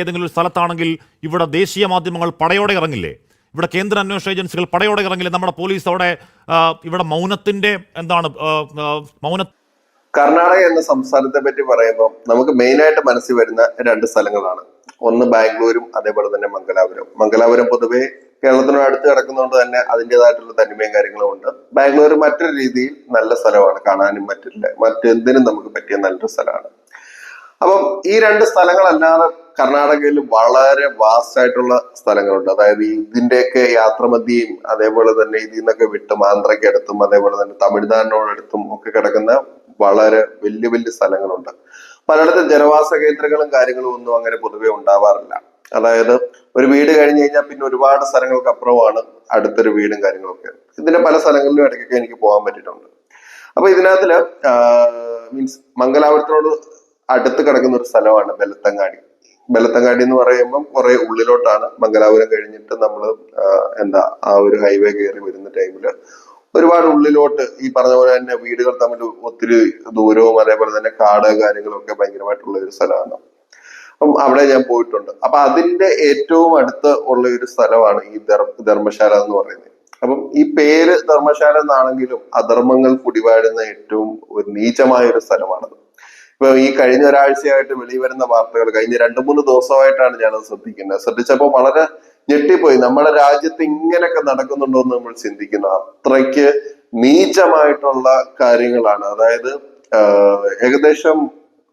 ഏതെങ്കിലും ഒരു സ്ഥലത്താണെങ്കിൽ ഇവിടെ ദേശീയ മാധ്യമങ്ങൾ പടയോടെ ഇറങ്ങില്ലേ? ഇവിടെ കേന്ദ്ര അന്വേഷണ ഏജൻസികൾ പടയോടെ ഇറങ്ങില്ലേ? നമ്മുടെ പോലീസ് അവിടെ ഇവിടെ മൗനത്തിന്റെ എന്താണ് മൗന കർണാടക എന്ന സംസ്ഥാനത്തെ പറ്റി പറയുമ്പോൾ നമുക്ക് മെയിനായിട്ട് മനസ്സിൽ വരുന്ന രണ്ട് സ്ഥലങ്ങളാണ്. ഒന്ന് ബാംഗ്ലൂരും അതേപോലെ തന്നെ മംഗലാപുരം. മംഗലാപുരം പൊതുവേ കേരളത്തിനോട് അടുത്ത് കിടക്കുന്നതുകൊണ്ട് തന്നെ അതിന്റെതായിട്ടുള്ള തനിമയും കാര്യങ്ങളും ഉണ്ട്. ബാംഗ്ലൂർ മറ്റൊരു രീതിയിൽ നല്ല സ്ഥലമാണ്. കാണാനും മറ്റില്ല മറ്റെന്തിനും നമുക്ക് പറ്റിയ നല്ലൊരു സ്ഥലമാണ്. അപ്പം ഈ രണ്ട് സ്ഥലങ്ങളല്ലാതെ കർണാടകയിൽ വളരെ വാസ്റ്റ് ആയിട്ടുള്ള സ്ഥലങ്ങളുണ്ട്. അതായത് ഇതിന്റെയൊക്കെ യാത്രമധ്യയും അതേപോലെ തന്നെ ഇതിൽ നിന്നൊക്കെ വിട്ടും ആന്ധ്രയ്ക്കടുത്തും അതേപോലെ തന്നെ തമിഴ്നാടിനോടടുത്തും ഒക്കെ കിടക്കുന്ന വളരെ വലിയ വലിയ സ്ഥലങ്ങളുണ്ട്. പലയിടത്തും ജനവാസ കേന്ദ്രങ്ങളും കാര്യങ്ങളും ഒന്നും അങ്ങനെ പൊതുവെ ഉണ്ടാവാറില്ല. അതായത് ഒരു വീട് കഴിഞ്ഞു കഴിഞ്ഞാൽ പിന്നെ ഒരുപാട് സ്ഥലങ്ങൾക്ക് അപ്പുറമാണ് അടുത്തൊരു വീടും കാര്യങ്ങളൊക്കെ. ഇതിന്റെ പല സ്ഥലങ്ങളിലും ഇടയ്ക്കൊക്കെ എനിക്ക് പോകാൻ പറ്റിയിട്ടുണ്ട്. അപ്പൊ ഇതിനകത്തിൽ മീൻസ് മംഗലാപുരത്തിനോട് അടുത്ത് കിടക്കുന്ന ഒരു സ്ഥലമാണ് ബെലത്തങ്ങാടി. ബെലത്തങ്ങാടി എന്ന് പറയുമ്പം കുറെ ഉള്ളിലോട്ടാണ് മംഗലാപുരം കഴിഞ്ഞിട്ട് നമ്മൾ എന്താ ആ ഒരു ഹൈവേ കയറി വരുന്ന ടൈമിൽ ഒരുപാട് ഉള്ളിലോട്ട് ഈ പറഞ്ഞ പോലെ തന്നെ വീടുകൾ തമ്മിൽ ഒത്തിരി ദൂരവും അതേപോലെ തന്നെ കാട് കാര്യങ്ങളൊക്കെ ഭയങ്കരമായിട്ടുള്ള ഒരു സ്ഥലമാണ്. അപ്പം അവിടെ ഞാൻ പോയിട്ടുണ്ട്. അപ്പൊ അതിന്റെ ഏറ്റവും അടുത്ത് ഉള്ള ഒരു സ്ഥലമാണ് ഈ ധർമ്മശാല എന്ന് പറയുന്നത്. അപ്പം ഈ പേര് ധർമ്മശാല എന്നാണെങ്കിലും അധർമ്മങ്ങൾ കുടിവാഴുന്ന ഏറ്റവും ഒരു നീചമായ ഒരു സ്ഥലമാണത്. ഇപ്പൊ ഈ കഴിഞ്ഞ ഒരാഴ്ചയായിട്ട് വെളിവരുന്ന വാർത്തകൾ കഴിഞ്ഞ രണ്ടു മൂന്ന് ദിവസമായിട്ടാണ് ഞാനത് ശ്രദ്ധിക്കുന്നത്. ശ്രദ്ധിച്ചപ്പോൾ വളരെ ഞെട്ടിപ്പോയി. നമ്മുടെ രാജ്യത്ത് ഇങ്ങനെയൊക്കെ നടക്കുന്നുണ്ടോ എന്ന് നമ്മൾ ചിന്തിക്കുന്നു. അത്രയ്ക്ക് നീചമായിട്ടുള്ള കാര്യങ്ങളാണ്. അതായത് ഏകദേശം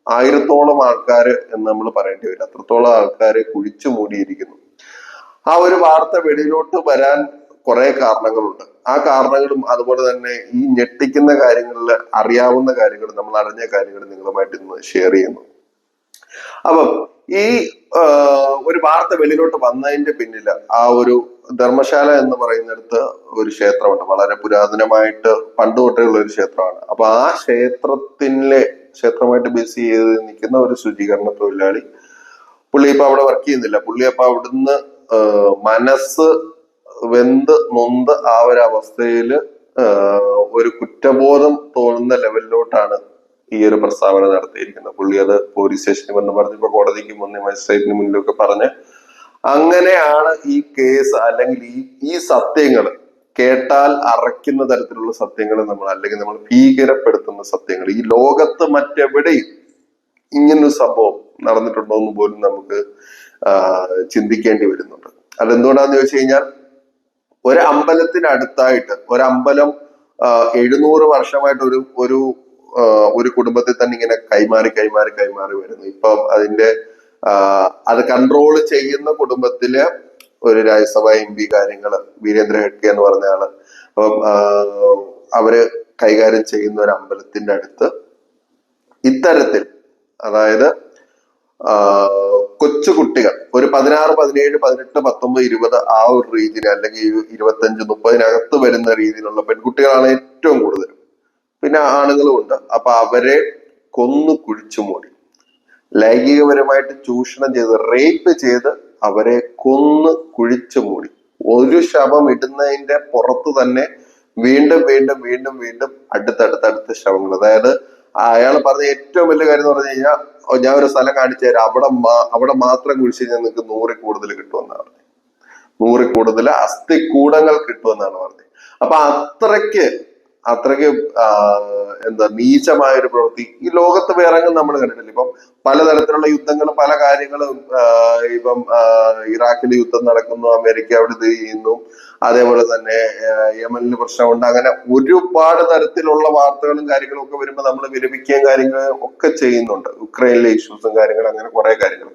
ആയിരത്തോളം ആൾക്കാർ എന്ന് നമ്മൾ പറയേണ്ടി വരും അത്രത്തോളം ആൾക്കാരെ കുഴിച്ചു മൂടിയിരിക്കുന്നു. ആ ഒരു വാർത്ത വെളിയിലോട്ട് വരാൻ കുറെ കാരണങ്ങളുണ്ട്. ആ കാരണങ്ങളും അതുപോലെ തന്നെ ഈ ഞെട്ടിക്കുന്ന കാര്യങ്ങളിൽ അറിയാവുന്ന കാര്യങ്ങൾ നമ്മൾ അറിഞ്ഞ കാര്യങ്ങൾ നിങ്ങളുമായിട്ട് ഇന്ന് ഷെയർ ചെയ്യുന്നു. അപ്പം ഈ ഒരു വാർത്ത വെളിയിലോട്ട് വന്നതിന്റെ പിന്നിൽ ആ ഒരു ധർമ്മശാല എന്ന് പറയുന്നിടത്ത് ഒരു ക്ഷേത്രമുണ്ട്. വളരെ പുരാതനമായിട്ട് പണ്ട് തൊട്ടേയുള്ള ഒരു ക്ഷേത്രമാണ്. അപ്പൊ ആ ക്ഷേത്രത്തിലെ ക്ഷേത്രമായിട്ട് ബിസി ചെയ്ത് നിൽക്കുന്ന ഒരു ശുചീകരണ തൊഴിലാളി പുള്ളി ഇപ്പൊ അവിടെ വർക്ക് ചെയ്യുന്നില്ല. പുള്ളി അപ്പൊ അവിടുന്ന് മനസ്സ് വെന്ത് നൊന്ത് ആ ഒരു അവസ്ഥയിൽ ഒരു കുറ്റബോധം തോന്നുന്ന ലെവലിലോട്ടാണ് ഈ ഒരു പ്രസ്താവന നടത്തിയിരിക്കുന്നത്. പുള്ളി അത് പോലീസ് സ്റ്റേഷനിൽ വന്ന് പറഞ്ഞപ്പോ കോടതിക്ക് മുന്നേ മജിസ്ട്രേറ്റിന് മുന്നിലൊക്കെ പറഞ്ഞ് അങ്ങനെയാണ് ഈ കേസ് അല്ലെങ്കിൽ ഈ ഈ സത്യങ്ങൾ കേട്ടാൽ അറയ്ക്കുന്ന തരത്തിലുള്ള സത്യങ്ങൾ നമ്മൾ അല്ലെങ്കിൽ നമ്മൾ ഭീകരപ്പെടുത്തുന്ന സത്യങ്ങൾ ഈ ലോകത്ത് മറ്റെവിടെയും ഇങ്ങനൊരു സംഭവം നടന്നിട്ടുണ്ടോ എന്ന് പോലും നമുക്ക് ചിന്തിക്കേണ്ടി വരുന്നുണ്ട്. അതെന്തുകൊണ്ടാന്ന് ചോദിച്ചു കഴിഞ്ഞാൽ ഒരു അമ്പലത്തിനടുത്തായിട്ട് ഒരമ്പലം ആ, എഴുന്നൂറ് വർഷമായിട്ട് ഒരു ഒരു ഒരു കുടുംബത്തിൽ തന്നെ ഇങ്ങനെ കൈമാറി കൈമാറി കൈമാറി വരുന്നു. ഇപ്പം അതിന്റെ അത് കൺട്രോൾ ചെയ്യുന്ന കുടുംബത്തിലെ ഒരു രാജ്യസഭ എം പി കാര്യങ്ങൾ വീരേന്ദ്ര ഹെഡ്കെ എന്ന് പറഞ്ഞ ആൾ അപ്പം അവർ കൈകാര്യം ചെയ്യുന്ന ഒരു അമ്പലത്തിന്റെ അടുത്ത് ഇത്തരത്തിൽ അതായത് കൊച്ചു കുട്ടികൾ ഒരു പതിനാറ് പതിനേഴ് പതിനെട്ട് പത്തൊമ്പത് ഇരുപത് ആ ഒരു രീതിയിൽ അല്ലെങ്കിൽ ഇരു- ഇരുപത്തഞ്ച് മുപ്പതിനകത്ത് വരുന്ന രീതിയിലുള്ള പെൺകുട്ടികളാണ് ഏറ്റവും കൂടുതൽ. പിന്നെ ആണുങ്ങളും ഉണ്ട് അപ്പൊ അവരെ കൊന്നു കുഴിച്ചു മൂടി. ലൈംഗികപരമായിട്ട് ചൂഷണം ചെയ്ത് റേപ്പ് ചെയ്ത് അവരെ കൊന്ന് കുഴിച്ചു മൂടി. ഒരു ശവം ഇടുന്നതിന്റെ പുറത്ത് തന്നെ വീണ്ടും വീണ്ടും വീണ്ടും വീണ്ടും അടുത്തടുത്തടുത്ത ശവങ്ങൾ. അതായത് അയാൾ പറഞ്ഞ ഏറ്റവും വലിയ കാര്യം എന്ന് പറഞ്ഞു കഴിഞ്ഞാൽ "ഓ, ഞാൻ ഒരു സ്ഥലം കാണിച്ചു തരാം. അവിടെ അവിടെ മാത്രം കുഴിച്ച് കഴിഞ്ഞാൽ നിങ്ങൾക്ക് നൂറിൽ കൂടുതൽ കിട്ടുമെന്നാണ് പറഞ്ഞത്. നൂറിൽ കൂടുതൽ അസ്ഥികൂടങ്ങൾ കിട്ടുമെന്നാണ് പറഞ്ഞത്. അപ്പൊ അത്രയ്ക്ക് അത്രയ്ക്ക് എന്താ നീചമായ ഒരു പ്രവൃത്തി. ഈ ലോകത്ത് വേറെ നമ്മൾ കണ്ടിട്ടില്ല. ഇപ്പം പലതരത്തിലുള്ള യുദ്ധങ്ങളും പല കാര്യങ്ങളും ഇപ്പം ആ, ഇറാഖിൽ യുദ്ധം നടക്കുന്നു അമേരിക്ക അവിടെ ഇത് ചെയ്യുന്നു. അതേപോലെ തന്നെ യമനിൽ പ്രശ്നമുണ്ട്. അങ്ങനെ ഒരുപാട് തരത്തിലുള്ള വാർത്തകളും കാര്യങ്ങളും ഒക്കെ വരുമ്പോൾ നമ്മൾ വിരമിക്കുകയും കാര്യങ്ങളും ഒക്കെ ചെയ്യുന്നുണ്ട്. ഉക്രൈനിലെ ഇഷ്യൂസും കാര്യങ്ങളും അങ്ങനെ കുറെ കാര്യങ്ങൾ.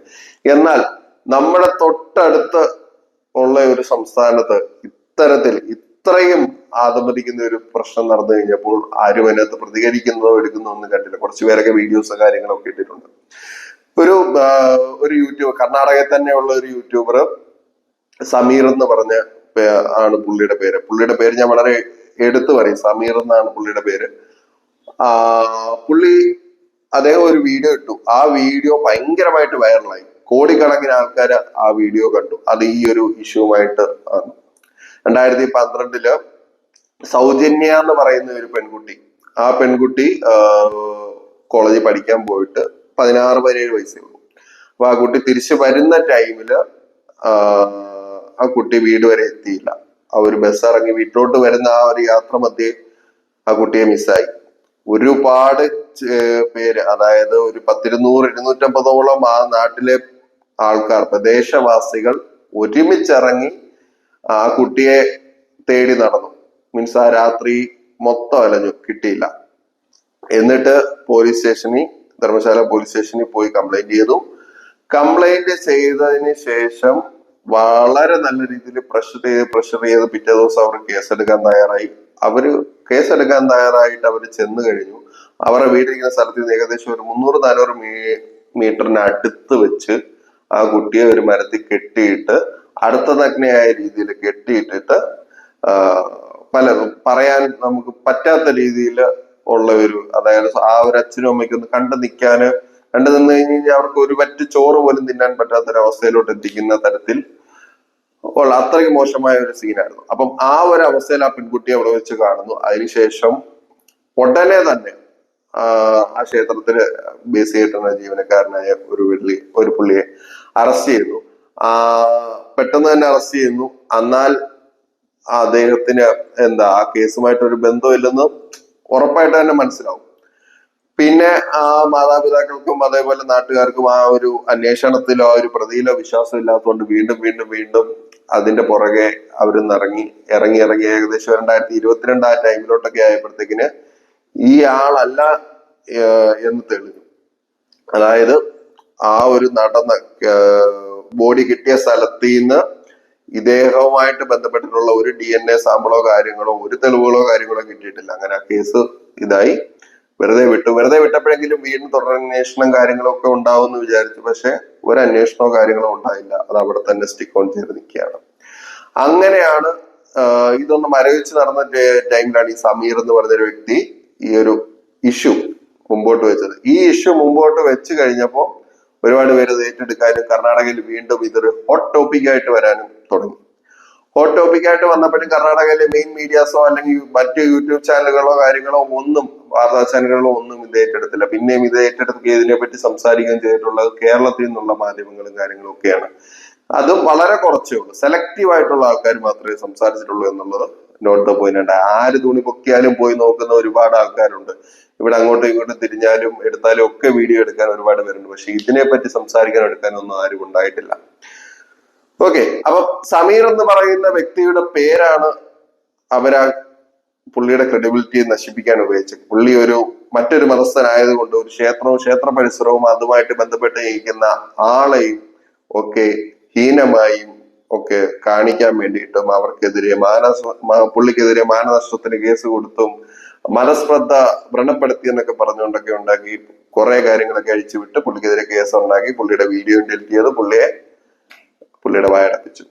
എന്നാൽ നമ്മുടെ തൊട്ടടുത്ത് ഉള്ള ഒരു സംസ്ഥാനത്ത് ഇത്തരത്തിൽ ഇത്രയും ആദമതിക്കുന്ന ഒരു പ്രശ്നം നടന്നു കഴിഞ്ഞപ്പോൾ ആരും അതിനകത്ത് പ്രതികരിക്കുന്നതോ എടുക്കുന്നതോ ഒന്നും കണ്ടില്ല. കുറച്ച് പേരൊക്കെ വീഡിയോസ് കാര്യങ്ങളൊക്കെ ഇട്ടിട്ടുണ്ട്. ഒരു ഒരു യൂട്യൂബർ കർണാടകയിൽ തന്നെയുള്ള ഒരു യൂട്യൂബർ സമീർ എന്ന് പറഞ്ഞ ആണ് പുള്ളിയുടെ പേര്. പുള്ളിയുടെ പേര് ഞാൻ വളരെ എടുത്തു പറയും. സമീർ എന്നാണ് പുള്ളിയുടെ പേര്. പുള്ളി അദ്ദേഹം ഒരു വീഡിയോ ഇട്ടു. ആ വീഡിയോ ഭയങ്കരമായിട്ട് വൈറലായി കോടിക്കണക്കിന് ആൾക്കാർ ആ വീഡിയോ കണ്ടു. അത് ഈ ഒരു ഇഷ്യൂമായിട്ട് രണ്ടായിരത്തി പന്ത്രണ്ടിൽ സൗജന്യ എന്ന് പറയുന്ന ഒരു പെൺകുട്ടി. ആ പെൺകുട്ടി കോളേജിൽ പഠിക്കാൻ പോയിട്ട് പതിനാറ് പതിനേഴ് വയസ്സേ ഉള്ളൂ. അപ്പൊ ആ കുട്ടി തിരിച്ചു വരുന്ന ടൈമിൽ ആ കുട്ടി വീട് വരെ എത്തിയില്ല. ആ ഒരു ബസ് ഇറങ്ങി വീട്ടിലോട്ട് വരുന്ന ആ ഒരു യാത്ര മധ്യേ ആ കുട്ടിയെ മിസ്സായി. ഒരുപാട് പേര് അതായത് ഒരു പത്തിരുന്നൂറ് ഇരുന്നൂറ്റമ്പതോളം ആ നാട്ടിലെ ആൾക്കാർ പ്രദേശവാസികൾ ഒരുമിച്ചിറങ്ങി ആ കുട്ടിയെ തേടി നടന്നു. മീൻസ് ആ രാത്രി മൊത്തം അലഞ്ഞു കിട്ടിയില്ല. എന്നിട്ട് പോലീസ് സ്റ്റേഷനിൽ ധർമ്മശാല പോലീസ് സ്റ്റേഷനിൽ പോയി കംപ്ലൈന്റ് ചെയ്തു. കംപ്ലൈന്റ് ചെയ്തതിന് ശേഷം വളരെ നല്ല രീതിയിൽ പ്രഷർ ചെയ്ത് പ്രഷർ ചെയ്ത് പിറ്റേ ദിവസം അവർ കേസെടുക്കാൻ തയ്യാറായി. അവർ കേസെടുക്കാൻ തയ്യാറായിട്ട് അവർ ചെന്ന് കഴിഞ്ഞു. അവരുടെ വീട്ടിലിരിക്കുന്ന സ്ഥലത്ത് നിന്ന് ഏകദേശം ഒരു മുന്നൂറ് നാനൂറ് മീ മീറ്ററിന് അടുത്ത് വെച്ച് ആ കുട്ടിയെ ഒരു മരത്തിൽ കെട്ടിയിട്ട് അടുത്ത നഗ്നയായ രീതിയിൽ കെട്ടിയിട്ടിട്ട് പല പറയാൻ നമുക്ക് പറ്റാത്ത രീതിയിൽ ഉള്ള ഒരു അതായത് ആ ഒരു അച്ഛനും അമ്മയ്ക്കും ഒന്ന് കണ്ടു നിൽക്കാന് കണ്ടു നിന്ന് കഴിഞ്ഞ് കഴിഞ്ഞാൽ അവർക്ക് ഒരു പറ്റ് ചോറ് പോലും തിന്നാൻ പറ്റാത്തൊരവസ്ഥയിലോട്ട് എത്തിക്കുന്ന തരത്തിൽ ഉള്ള അത്രയ്ക്ക് മോശമായ ഒരു സീനായിരുന്നു. അപ്പം ആ ഒരു അവസ്ഥയിൽ ആ പെൺകുട്ടിയെ അവിടെ വെച്ച് കാണുന്നു. അതിനുശേഷം ഉടനെ തന്നെ ആ ക്ഷേത്രത്തിൽ ബേസ് ചെയ്തിട്ടുള്ള ജീവനക്കാരനായ ഒരു വെള്ളി ഒരു പുള്ളിയെ അറസ്റ്റ് ചെയ്തു. പെട്ടെന്ന് തന്നെ അറസ്റ്റ് ചെയ്യുന്നു. എന്നാൽ അദ്ദേഹത്തിന് എന്താ ആ കേസുമായിട്ട് ഒരു ബന്ധമില്ലെന്ന് ഉറപ്പായിട്ട് തന്നെ മനസ്സിലാവും. പിന്നെ ആ മാതാപിതാക്കൾക്കും അതേപോലെ നാട്ടുകാർക്കും ആ ഒരു അന്വേഷണത്തിലോ ആ ഒരു പ്രതിയിലോ വിശ്വാസം ഇല്ലാത്തതുകൊണ്ട് വീണ്ടും വീണ്ടും വീണ്ടും അതിന്റെ പുറകെ അവരൊന്ന് ഇറങ്ങി ഇറങ്ങി ഇറങ്ങി. ഏകദേശം രണ്ടായിരത്തി ഇരുപത്തിരണ്ട് ആ ടൈമിലോട്ടൊക്കെ ആയപ്പോഴത്തേക്കിന് ഈ ആളല്ല എന്ന് തെളിഞ്ഞു. അതായത് ആ ഒരു നടന്ന ബോഡി കിട്ടിയ സ്ഥലത്ത് നിന്ന് ഇദ്ദേഹവുമായിട്ട് ബന്ധപ്പെട്ടിട്ടുള്ള ഒരു ഡി എൻ എ സാമ്പിളോ കാര്യങ്ങളോ ഒരു തെളിവുകളോ കാര്യങ്ങളോ കിട്ടിയിട്ടില്ല. അങ്ങനെ ആ കേസ് ഇതായി. വെറുതെ വിട്ടു. വെറുതെ വിട്ടപ്പോഴെങ്കിലും വീണ്ടും തുടരന്വേഷണം കാര്യങ്ങളോ ഒക്കെ ഉണ്ടാവും വിചാരിച്ചു. പക്ഷെ ഒരു അന്വേഷണമോ കാര്യങ്ങളോ ഉണ്ടായില്ല. അത് അവിടെ തന്നെ സ്റ്റിക്ക് ഓൺ ചെയ്ത് നിൽക്കുകയാണ്. അങ്ങനെയാണ് ഇതൊന്ന് മരവിച്ച് നടന്ന ടൈമിലാണ് ഈ സമീർ എന്ന് പറഞ്ഞൊരു വ്യക്തി ഈ ഒരു ഇഷ്യൂ മുമ്പോട്ട് വെച്ചത്. ഈ ഇഷ്യൂ മുമ്പോട്ട് വെച്ച് കഴിഞ്ഞപ്പോൾ ഒരുപാട് പേര് അത് ഏറ്റെടുക്കാനും കർണാടകയിൽ വീണ്ടും ഇതൊരു ഹോട്ട് ടോപ്പിക് ആയിട്ട് വരാനും തുടങ്ങി. ഹോട്ട് ടോപ്പിക് ആയിട്ട് വന്നപ്പോഴും കർണാടകയിലെ മെയിൻ മീഡിയാസോ അല്ലെങ്കിൽ മറ്റു യൂട്യൂബ് ചാനലുകളോ കാര്യങ്ങളോ ഒന്നും വാർത്താ ചാനലുകളോ ഒന്നും ഇത് ഏറ്റെടുത്തില്ല. പിന്നെയും ഇത് ഏറ്റെടുത്ത് ഇതിനെ പറ്റി സംസാരിക്കുകയും ചെയ്തിട്ടുള്ളത് കേരളത്തിൽ നിന്നുള്ള മാധ്യമങ്ങളും കാര്യങ്ങളും ഒക്കെയാണ്. അത് വളരെ കുറച്ചേ ഉള്ളൂ. സെലക്റ്റീവ് ആയിട്ടുള്ള ആൾക്കാർ മാത്രമേ സംസാരിച്ചിട്ടുള്ളൂ എന്നുള്ളത് നോട്ട് ദ പോയിന്റ് ആര് തുണി പൊക്കിയാലും പോയി നോക്കുന്ന ഒരുപാട് ആൾക്കാരുണ്ട്. ഇവിടെ അങ്ങോട്ടും ഇങ്ങോട്ടും തിരിഞ്ഞാലും എടുത്താലും ഒക്കെ വീഡിയോ എടുക്കാൻ ഒരുപാട് പേരുണ്ട്. പക്ഷെ ഇതിനെ പറ്റി സംസാരിക്കാൻ എടുക്കാനൊന്നും ആരും ഉണ്ടായിട്ടില്ല. ഓക്കെ അപ്പൊ സമീർ എന്ന് പറയുന്ന വ്യക്തിയുടെ പേരാണ് അവരാ പുള്ളിയുടെ ക്രെഡിബിലിറ്റി നശിപ്പിക്കാൻ ഉപയോഗിച്ചത്. പുള്ളി ഒരു മറ്റൊരു മതസ്ഥനായതുകൊണ്ട് ഒരു ക്ഷേത്രവും ക്ഷേത്ര പരിസരവും അതുമായിട്ട് ബന്ധപ്പെട്ട് ഇരിക്കുന്ന ആളെയും ഒക്കെ ഹീനമായും ഒക്കെ കാണിക്കാൻ വേണ്ടിയിട്ടും അവർക്കെതിരെ മാനസ പുള്ളിക്കെതിരെ മാനനഷ്ടത്തിന് കേസ് കൊടുത്തും മനസ്പ്രദ്ധ വ്രണപ്പെടുത്തി എന്നൊക്കെ പറഞ്ഞുകൊണ്ടൊക്കെ ഉണ്ടാക്കി കുറെ കാര്യങ്ങളൊക്കെ അഴിച്ചുവിട്ട് പുള്ളിക്കെതിരെ കേസ് ഉണ്ടാക്കി പുള്ളിയുടെ വീഡിയോ ഡിലീറ്റ് ചെയ്ത് പുള്ളിയെ പുള്ളിയുടെ വായടപ്പിച്ചു.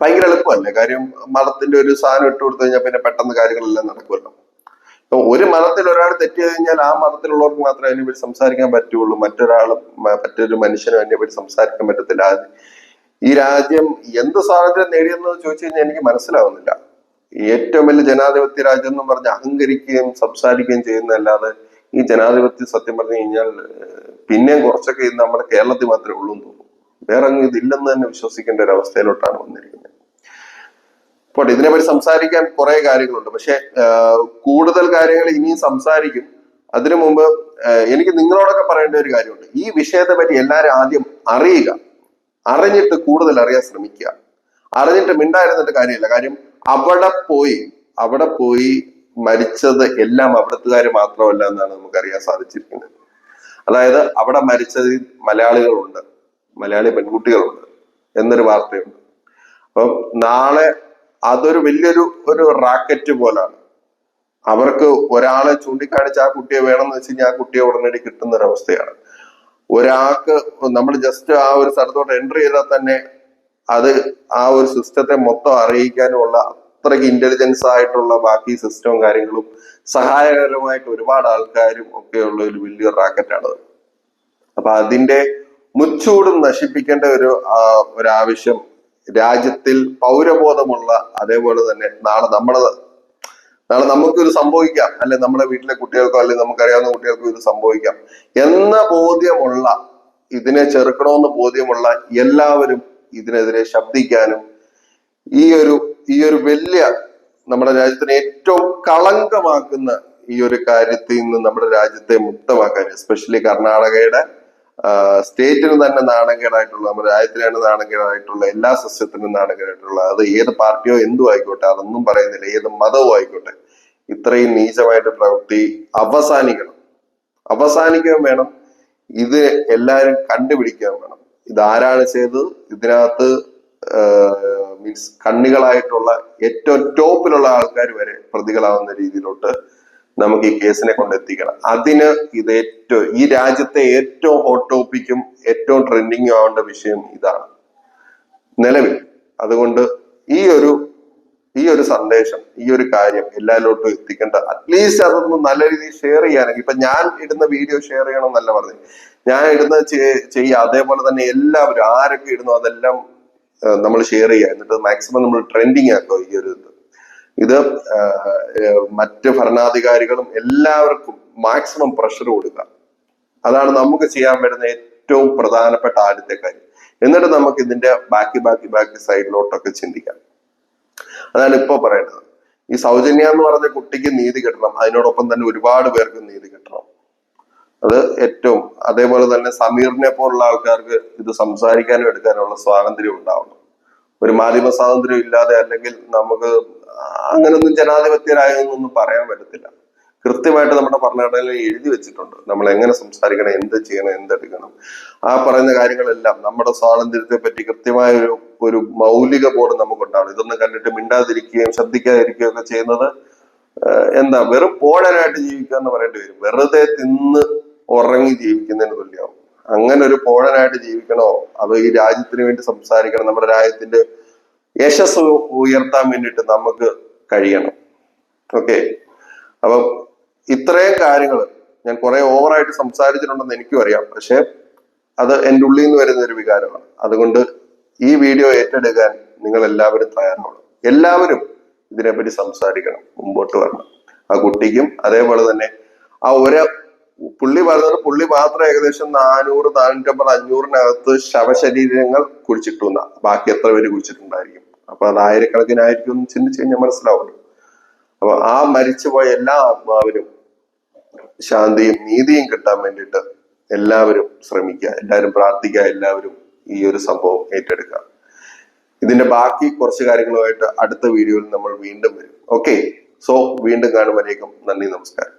ഭയങ്കര എളുപ്പമല്ലേ? കാര്യം മതത്തിന്റെ ഒരു സാധനം ഇട്ട് കൊടുത്തു കഴിഞ്ഞാൽ പിന്നെ പെട്ടെന്ന് കാര്യങ്ങളെല്ലാം നടക്കുമല്ലോ. ഒരു മതത്തിൽ ഒരാൾ തെറ്റ് ചെയ്ത് കഴിഞ്ഞാൽ ആ മതത്തിലുള്ളവർക്ക് മാത്രമേ അതിനെപ്പറ്റി സംസാരിക്കാൻ പറ്റുള്ളൂ. മറ്റൊരാൾ മറ്റൊരു മനുഷ്യനും അതിനെപ്പറ്റി സംസാരിക്കാൻ പറ്റത്തില്ല. ഈ രാജ്യം എന്ത് സ്വാതന്ത്ര്യം നേടിയെന്ന് ചോദിച്ചു കഴിഞ്ഞാൽ എനിക്ക് മനസ്സിലാവുന്നില്ല. ഏറ്റവും വലിയ ജനാധിപത്യ രാജ്യം എന്ന് പറഞ്ഞ് അഹങ്കരിക്കുകയും സംസാരിക്കുകയും ചെയ്യുന്നതല്ലാതെ ഈ ജനാധിപത്യം സത്യം പറഞ്ഞു കഴിഞ്ഞാൽ പിന്നെയും കുറച്ചൊക്കെ ഇത് നമ്മുടെ കേരളത്തിൽ മാത്രമേ ഉള്ളൂ എന്ന് തോന്നുന്നു. വേറെ അങ്ങ് ഇതില്ലെന്ന് തന്നെ വിശ്വസിക്കേണ്ട ഒരു അവസ്ഥയിലോട്ടാണ് വന്നിരിക്കുന്നത്. അപ്പോൾ ഇതിനെപ്പറ്റി സംസാരിക്കാൻ കുറെ കാര്യങ്ങളുണ്ട്. പക്ഷെ കൂടുതൽ കാര്യങ്ങൾ ഇനിയും സംസാരിക്കും. അതിനു മുമ്പ് എനിക്ക് നിങ്ങളോടൊക്കെ പറയേണ്ട ഒരു കാര്യമുണ്ട്. ഈ വിഷയത്തെ പറ്റി എല്ലാവരും ആദ്യം അറിയുക. അറിഞ്ഞിട്ട് കൂടുതൽ അറിയാൻ ശ്രമിക്കുക. അറിഞ്ഞിട്ട് മിണ്ടായിരുന്നിട്ട് കാര്യമില്ല. കാര്യം അവിടെ പോയി അവിടെ പോയി മരിച്ചത് എല്ലാം അവിടത്തുകാർ മാത്രമല്ല എന്നാണ് നമുക്ക് അറിയാൻ സാധിച്ചിരിക്കുന്നത്. അതായത് അവിടെ മരിച്ചതിൽ മലയാളികളുണ്ട്. മലയാളി പെൺകുട്ടികളുണ്ട് എന്നൊരു വാർത്തയുണ്ട്. അപ്പം നാളെ അതൊരു വലിയൊരു ഒരു റാക്കറ്റ് പോലാണ്. അവർക്ക് ഒരാളെ ചൂണ്ടിക്കാണിച്ച് ആ കുട്ടിയെ വേണമെന്ന് വെച്ച് കഴിഞ്ഞാൽ ആ കുട്ടിയെ ഉടനടി കിട്ടുന്ന ഒരു അവസ്ഥയാണ് ഒരാൾക്ക് നമ്മൾ ജസ്റ്റ് ആ ഒരു സ്ഥലത്തോട്ട് എൻട്രി ചെയ്താൽ തന്നെ അത് ആ ഒരു സിസ്റ്റത്തെ മൊത്തം അറിയിക്കാനുമുള്ള അത്രയ്ക്ക് ഇന്റലിജൻസ് ആയിട്ടുള്ള ബാക്കി സിസ്റ്റവും കാര്യങ്ങളും സഹായകരമായിട്ട് ഒരുപാട് ആൾക്കാരും ഉള്ള ഒരു വലിയ റാക്കറ്റാണ് അപ്പൊ അതിന്റെ മുച്ചൂടും നശിപ്പിക്കേണ്ട ഒരു ഒരാവശ്യം ഒരു ആവശ്യം രാജ്യത്തിൽ പൗരബോധമുള്ള അതേപോലെ തന്നെ നാളെ നമ്മളെ നാളെ നമുക്കൊരു സംഭവിക്കാം. അല്ലെ നമ്മുടെ വീട്ടിലെ കുട്ടികൾക്കോ അല്ലെങ്കിൽ നമുക്കറിയാവുന്ന കുട്ടികൾക്കോ ഇത് സംഭവിക്കാം. എന്ന ബോധ്യമുള്ള ഇതിനെ ചെറുക്കണമെന്ന് ബോധ്യമുള്ള എല്ലാവരും ഇതിനെതിരെ ശബ്ദിക്കാനും ഈ ഒരു ഈ ഒരു വലിയ നമ്മുടെ രാജ്യത്തിന് ഏറ്റവും കളങ്കമാക്കുന്ന ഈ ഒരു കാര്യത്തിൽ നിന്ന് നമ്മുടെ രാജ്യത്തെ മുക്തമാക്കാൻ എസ്പെഷ്യലി കർണാടകയുടെ സ്റ്റേറ്റിന് തന്നെ നാണകേടായിട്ടുള്ള നമ്മുടെ രാജ്യത്തിന് തന്നെ നാണക്കേടായിട്ടുള്ള എല്ലാ സസ്യത്തിനും നാണകേടായിട്ടുള്ള അത് ഏത് പാർട്ടിയോ എന്തും ആയിക്കോട്ടെ അതൊന്നും പറയുന്നില്ല ഏത് മതവും ആയിക്കോട്ടെ ഇത്രയും നീചമായിട്ട് പ്രവൃത്തി അവസാനിക്കണം. അവസാനിക്കാൻ വേണം. ഇത് എല്ലാവരും കണ്ടുപിടിക്കാൻ വേണം. ഇതാരാണ് ചെയ്തത്? ഇതിനകത്ത് മീൻസ് കണ്ണികളായിട്ടുള്ള ഏറ്റവും ടോപ്പിലുള്ള ആൾക്കാർ വരെ പ്രതികളാവുന്ന രീതിയിലോട്ട് നമുക്ക് ഈ കേസിനെ കൊണ്ടെത്തിക്കണം. അതിന് ഇത് ഏറ്റവും ഈ രാജ്യത്തെ ഏറ്റവും ഹോട്ട് ടോപ്പിക്കും ഏറ്റവും ട്രെൻഡിങ്ങും ആവേണ്ട വിഷയം ഇതാണ്. നിലവിൽ. അതുകൊണ്ട് ഈ ഒരു ഈ ഒരു സന്ദേശം ഈ ഒരു കാര്യം എല്ലാവരിലോട്ടും എത്തിക്കേണ്ട അറ്റ്ലീസ്റ്റ് അതൊന്ന് നല്ല രീതിയിൽ ഷെയർ ചെയ്യാനെങ്കിൽ ഇപ്പൊ ഞാൻ ഇടുന്ന വീഡിയോ ഷെയർ ചെയ്യണം എന്നല്ല പറഞ്ഞു ഞാൻ ഇടുന്ന ചെയ്യുക അതേപോലെ തന്നെ എല്ലാവരും ആരൊക്കെ ഇടുന്നു അതെല്ലാം നമ്മൾ ഷെയർ ചെയ്യുക. എന്നിട്ട് മാക്സിമം നമ്മൾ ട്രെൻഡിങ് ആക്കുക ഈ ഒരു ഇത്. ഇത് മറ്റ് ഭരണാധികാരികളും എല്ലാവർക്കും മാക്സിമം പ്രഷർ കൊടുക്കുക. അതാണ് നമുക്ക് ചെയ്യാൻ പറ്റുന്ന ഏറ്റവും പ്രധാനപ്പെട്ട ആദ്യത്തെ കാര്യം. എന്നിട്ട് നമുക്ക് ഇതിന്റെ ബാക്കി ബാക്കി ബാക്കി സൈഡിലോട്ടൊക്കെ ചിന്തിക്കാം. അതാണ് ഇപ്പൊ പറയുന്നത് ഈ സൗജന്യ എന്ന് പറഞ്ഞ കുട്ടിക്ക് നീതി കിട്ടണം. അതിനോടൊപ്പം തന്നെ ഒരുപാട് പേർക്ക് നീതി കിട്ടണം. അത് ഏറ്റവും അതേപോലെ തന്നെ സമീറിനെ പോലുള്ള ആൾക്കാർക്ക് ഇത് സംസാരിക്കാനും എടുക്കാനുള്ള സ്വാതന്ത്ര്യം ഉണ്ടാവണം. ഒരു മാധ്യമ സ്വാതന്ത്ര്യം ഇല്ലാതെ അല്ലെങ്കിൽ നമുക്ക് അങ്ങനൊന്നും ജനാധിപത്യരായൊന്നും പറയാൻ പറ്റത്തില്ല. കൃത്യമായിട്ട് നമ്മുടെ ഭരണഘടനയിൽ എഴുതി വെച്ചിട്ടുണ്ട്. നമ്മൾ എങ്ങനെ സംസാരിക്കണം എന്ത് ചെയ്യണം എന്തെടുക്കണം. ആ പറയുന്ന കാര്യങ്ങളെല്ലാം നമ്മുടെ സ്വാതന്ത്ര്യത്തെ പറ്റി കൃത്യമായ ഒരു ഒരു മൗലിക ബോധം നമുക്കുണ്ടാവണം. ഇതൊന്നും കണ്ടിട്ട് മിണ്ടാതിരിക്കുകയും ശ്രദ്ധിക്കാതിരിക്കുകയും ഒക്കെ ചെയ്യുന്നത് എന്താ വെറും പോഴനായിട്ട് ജീവിക്കുക എന്ന് പറയേണ്ടി വരും. വെറുതെ തിന്ന് ഉറങ്ങി ജീവിക്കുന്നതിന് തുല്യമാവും. അങ്ങനെ ഒരു പോഴനായിട്ട് ജീവിക്കണോ? അതോ ഈ രാജ്യത്തിന് വേണ്ടി സംസാരിക്കണം നമ്മുടെ രാജ്യത്തിന്റെ യശസ് ഉയർത്താൻ വേണ്ടിയിട്ട് നമുക്ക് കഴിയണം. ഓക്കെ? അപ്പം ഇത്രയും കാര്യങ്ങൾ ഞാൻ കുറെ ഓവറായിട്ട് സംസാരിച്ചിട്ടുണ്ടെന്ന് എനിക്കും അറിയാം. പക്ഷെ അത് എന്റെ ഉള്ളിൽ നിന്ന് വരുന്ന ഒരു വികാരമാണ്. അതുകൊണ്ട് ഈ വീഡിയോ ഏറ്റെടുക്കാൻ നിങ്ങൾ എല്ലാവരും തയ്യാറാണ് എല്ലാവരും ഇതിനെപ്പറ്റി സംസാരിക്കണം മുമ്പോട്ട് വരണം. ആ കുട്ടിക്കും അതേപോലെ തന്നെ ആ ഒരു പുള്ളി പറഞ്ഞത് പുള്ളി മാത്രം ഏകദേശം നാനൂറ് നാനൂറ്റമ്പത് അഞ്ഞൂറിനകത്ത് ശവശരീരങ്ങൾ കുഴിച്ചിട്ടു എന്നാ. ബാക്കി എത്ര പേര് കുഴിച്ചിട്ടുണ്ടായിരിക്കും? അപ്പൊ അത് ആയിരക്കണക്കിനായിരിക്കും എന്ന് ചിന്തിച്ചു കഴിഞ്ഞാൽ മനസ്സിലാവുള്ളൂ. അപ്പൊ ആ മരിച്ചുപോയ എല്ലാ ആത്മാവിനും ശാന്തിയും നീതിയും കിട്ടാൻ വേണ്ടിയിട്ട് എല്ലാവരും ശ്രമിക്കുക. എല്ലാവരും പ്രാർത്ഥിക്കുക എല്ലാവരും ഈ ഒരു സംഭവം ഏറ്റെടുക്കുക. ഇതിന്റെ ബാക്കി കുറച്ച് കാര്യങ്ങളുമായിട്ട് അടുത്ത വീഡിയോയിൽ നമ്മൾ വീണ്ടും വരും. ഓക്കെ സോ വീണ്ടും കാണുമ്പോഴേക്കും നന്ദി നമസ്കാരം.